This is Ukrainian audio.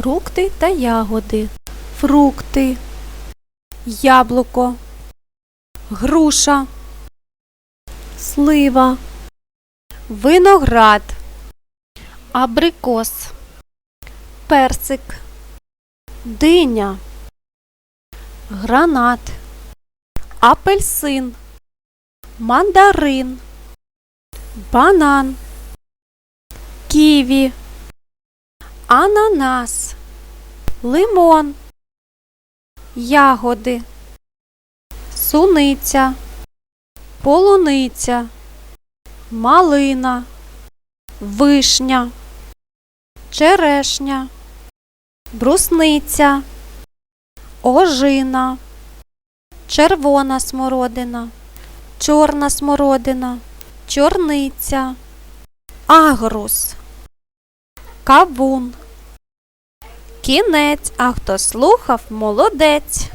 Фрукти та ягоди. Фрукти. Яблуко. Груша. Слива. Виноград. Абрикос. Персик. Диня. Гранат. Апельсин. Мандарин. Банан. Ківі. Ананас. Лимон. Ягоди. Суниця. Полуниця. Малина. Вишня. Черешня. Брусниця. Ожина. Червона смородина. Чорна смородина. Чорниця. Агрус. Кавун. Кінець, а хто слухав, молодець.